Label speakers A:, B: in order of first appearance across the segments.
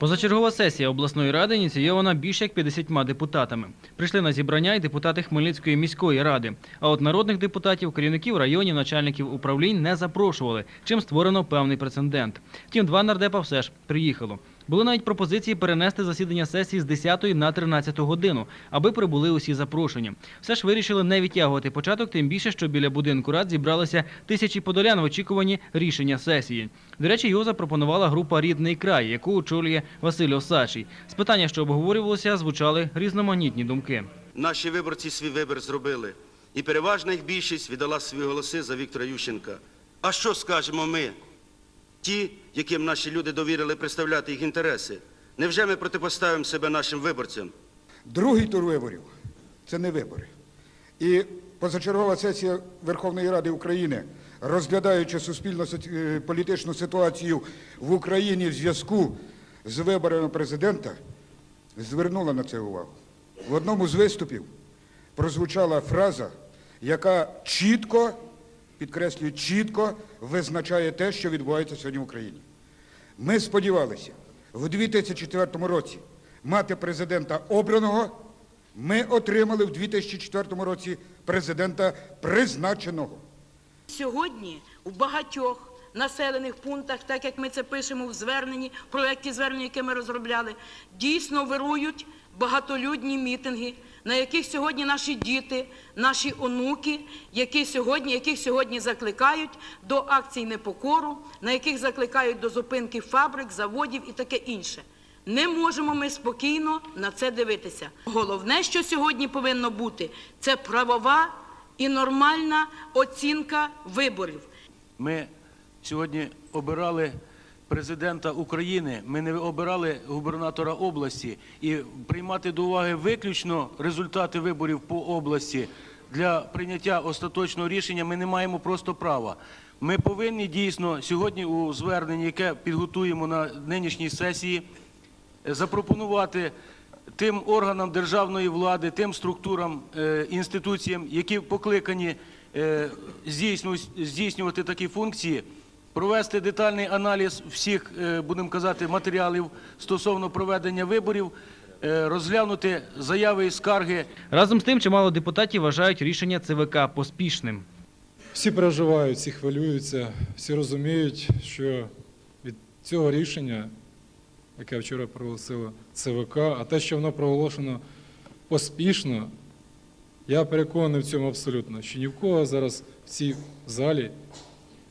A: Позачергова сесія обласної ради ініційована більше як 50 депутатами. Прийшли на зібрання й депутати Хмельницької міської ради. А от народних депутатів, керівників районів, начальників управлінь не запрошували, чим створено певний прецедент. Втім, два нардепа все ж приїхало. Були навіть пропозиції перенести засідання сесії з 10 на 13 годину, аби прибули усі запрошені. Все ж вирішили не відтягувати початок, тим більше, що біля будинку рад зібралися тисячі подолян в очікуванні рішення сесії. До речі, його запропонувала група Рідний край, яку очолює Василь Осачий. З питання, що обговорювалося, звучали різноманітні думки.
B: Наші виборці свій вибір зробили, і переважна їх більшість віддала свої голоси за Віктора Ющенка. А що скажемо ми, ті, яким наші люди довірили представляти їх інтереси? Невже ми протипоставимо себе нашим виборцям?
C: Другий тур виборів це не вибори. І позачергова сесія Верховної Ради України, розглядаючи суспільно-політичну ситуацію в Україні в зв'язку з виборами президента, звернула на це увагу. В одному з виступів прозвучала фраза, яка чітко, підкреслюю, чітко визначає те, що відбувається сьогодні в Україні. Ми сподівалися в 2004 році мати президента обраного. Ми отримали в 2004 році президента призначеного.
D: Сьогодні у багатьох населених пунктах, так як ми це пишемо в зверненні, проєкті звернення, яке ми розробляли, дійсно вирують багатолюдні мітинги, на яких сьогодні наші діти, наші онуки, які сьогодні, яких сьогодні закликають до акцій непокору, на яких закликають до зупинки фабрик, заводів і таке інше. Не можемо ми спокійно на це дивитися. Головне, що сьогодні повинно бути, це правова і нормальна оцінка виборів.
E: Ми сьогодні обирали президента України, ми не обирали губернатора області. І приймати до уваги виключно результати виборів по області для прийняття остаточного рішення ми не маємо просто права. Ми повинні дійсно сьогодні у зверненні, яке підготуємо на нинішній сесії, запропонувати тим органам державної влади, тим структурам, е, інституціям, які покликані е, здійснювати- здійснювати такі функції, провести детальний аналіз всіх, е, будемо казати, матеріалів стосовно проведення виборів, е, розглянути заяви і скарги
A: Разом з тим, чимало депутатів вважають рішення ЦВК поспішним.
F: Всі переживають, всі хвилюються, всі розуміють, що від цього рішення, яке вчора проголосило ЦВК, а те, що воно проголошено поспішно, я переконаний в цьому абсолютно, що ні в кого зараз в цій залі,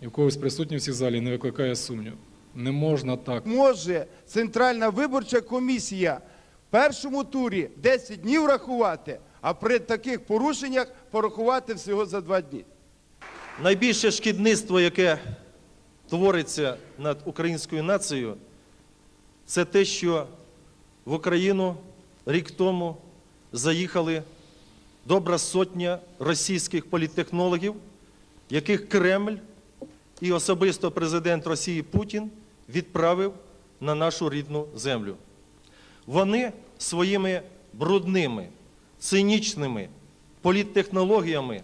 F: ні в когось присутніх в цій залі не викликає сумнів. Не можна так.
G: може Центральна виборча комісія в першому турі 10 днів рахувати, а при таких порушеннях порахувати всього за 2 дні.
H: Найбільше шкідництво, яке твориться над українською нацією, це те, що в Україну рік тому заїхали добра сотня російських політтехнологів, яких Кремль і особисто президент Росії Путін відправив на нашу рідну землю. Вони своїми брудними, цинічними політтехнологіями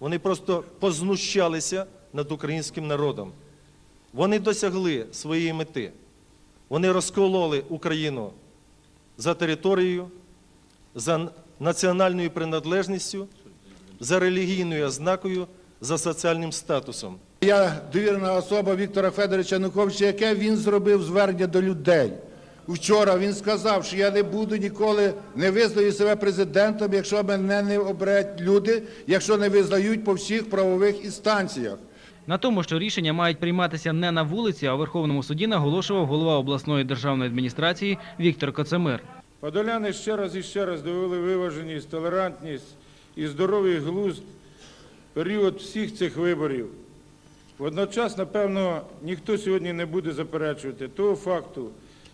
H: вони просто познущалися над українським народом. Вони досягли своєї мети. Вони розкололи Україну за територією, за національною приналежністю, за релігійною ознакою, за соціальним статусом.
I: Я довірена особа Віктора Федоровича Януковича, яке він зробив звернення до людей. Вчора він сказав, що я не буду ніколи не визнаю себе президентом, якщо мене не оберуть люди, якщо не визнають по всіх правових інстанціях.
A: На тому, що рішення мають прийматися не на вулиці, а у Верховному суді, наголошував голова обласної державної адміністрації Віктор Коцемир.
J: Подоляни ще раз і ще раз довели виваженість, толерантність і здоровий глузд період всіх цих виборів. Водночас, напевно, ніхто сьогодні не буде заперечувати того факту,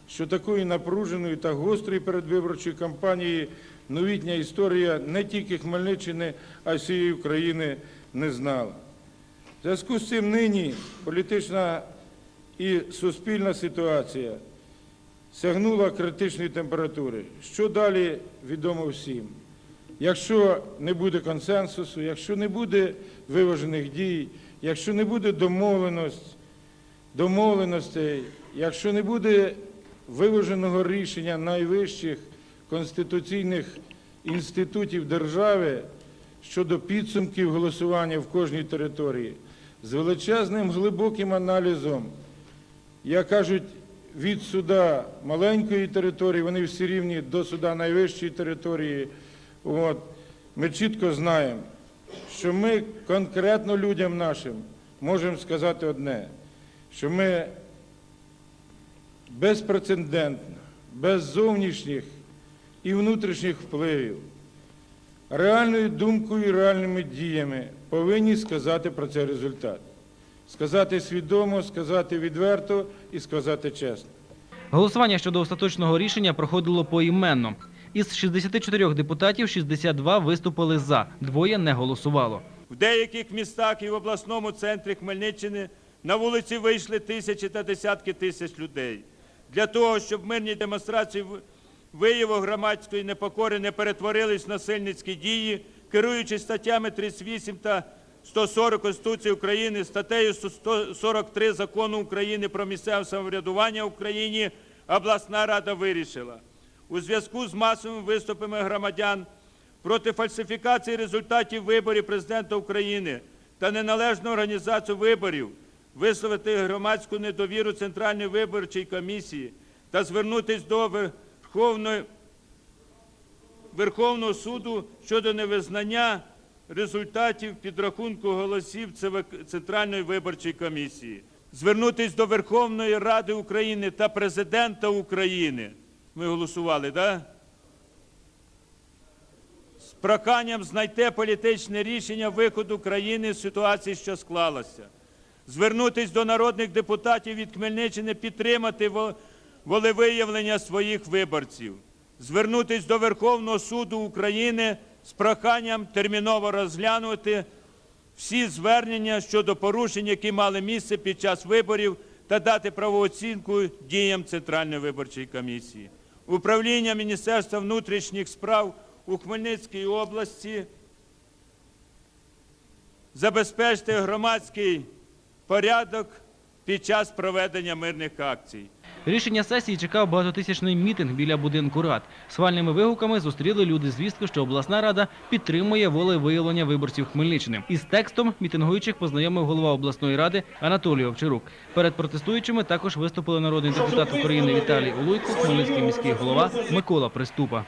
J: що такої напруженої та гострої передвиборчої кампанії новітня історія не тільки Хмельниччини, а й всієї України не знала. В зв'язку з цим нині політична і суспільна ситуація сягнула критичної температури. Що далі відомо всім. Якщо не буде консенсусу, якщо не буде виважених дій, якщо не буде домовленості, домовленостей, якщо не буде виваженого рішення найвищих конституційних інститутів держави щодо підсумків голосування в кожній території з величезним глибоким аналізом, як кажуть, від суда маленької території, вони всі рівні до суда найвищої території. От. Ми чітко знаємо, що ми конкретно людям нашим можемо сказати одне, що ми безпрецедентно, без зовнішніх і внутрішніх впливів, реальною думкою і реальними діями повинні сказати про цей результат. Сказати свідомо, сказати відверто і сказати чесно.
A: Голосування щодо остаточного рішення проходило поіменно. Із 64 депутатів 62 виступили за, двоє не голосувало.
K: В деяких містах і в обласному центрі Хмельниччини на вулиці вийшли тисячі та десятки тисяч людей. Для того, щоб мирні демонстрації вияву громадської непокори не перетворились в насильницькі дії, керуючись статтями 38 та 140 Конституції України, статтею 143 Закону України про місцеве самоврядування в Україні, обласна рада вирішила. У зв'язку з масовими виступами громадян проти фальсифікації результатів виборів президента України та неналежну організацію виборів, висловити громадську недовіру Центральної виборчої комісії та звернутися до Верховної, Верховного суду щодо невизнання результатів підрахунку голосів Центральної виборчої комісії. Звернутися до Верховної Ради України та Президента України. Ми голосували? Да? з проханням знайти політичне рішення виходу країни з ситуації, що склалася. Звернутись до народних депутатів від Хмельниччини підтримати волевиявлення своїх виборців. Звернутись до Верховного суду України з проханням терміново розглянути всі звернення щодо порушень, які мали місце під час виборів, та дати правову оцінку діям Центральної виборчої комісії. Управління Міністерства внутрішніх справ у Хмельницькій області забезпечити громадський порядок під час проведення мирних акцій.
A: Рішення сесії чекав багатотисячний мітинг біля будинку рад. Свальними вигуками зустріли люди звістку, що обласна рада підтримує волевиявлення виборців Хмельниччини. Із текстом мітингуючих познайомив голова обласної ради Анатолій Овчарук. Перед протестуючими також виступили народний депутат України Віталій Улуйко, Хмельницький міський голова Микола Приступа.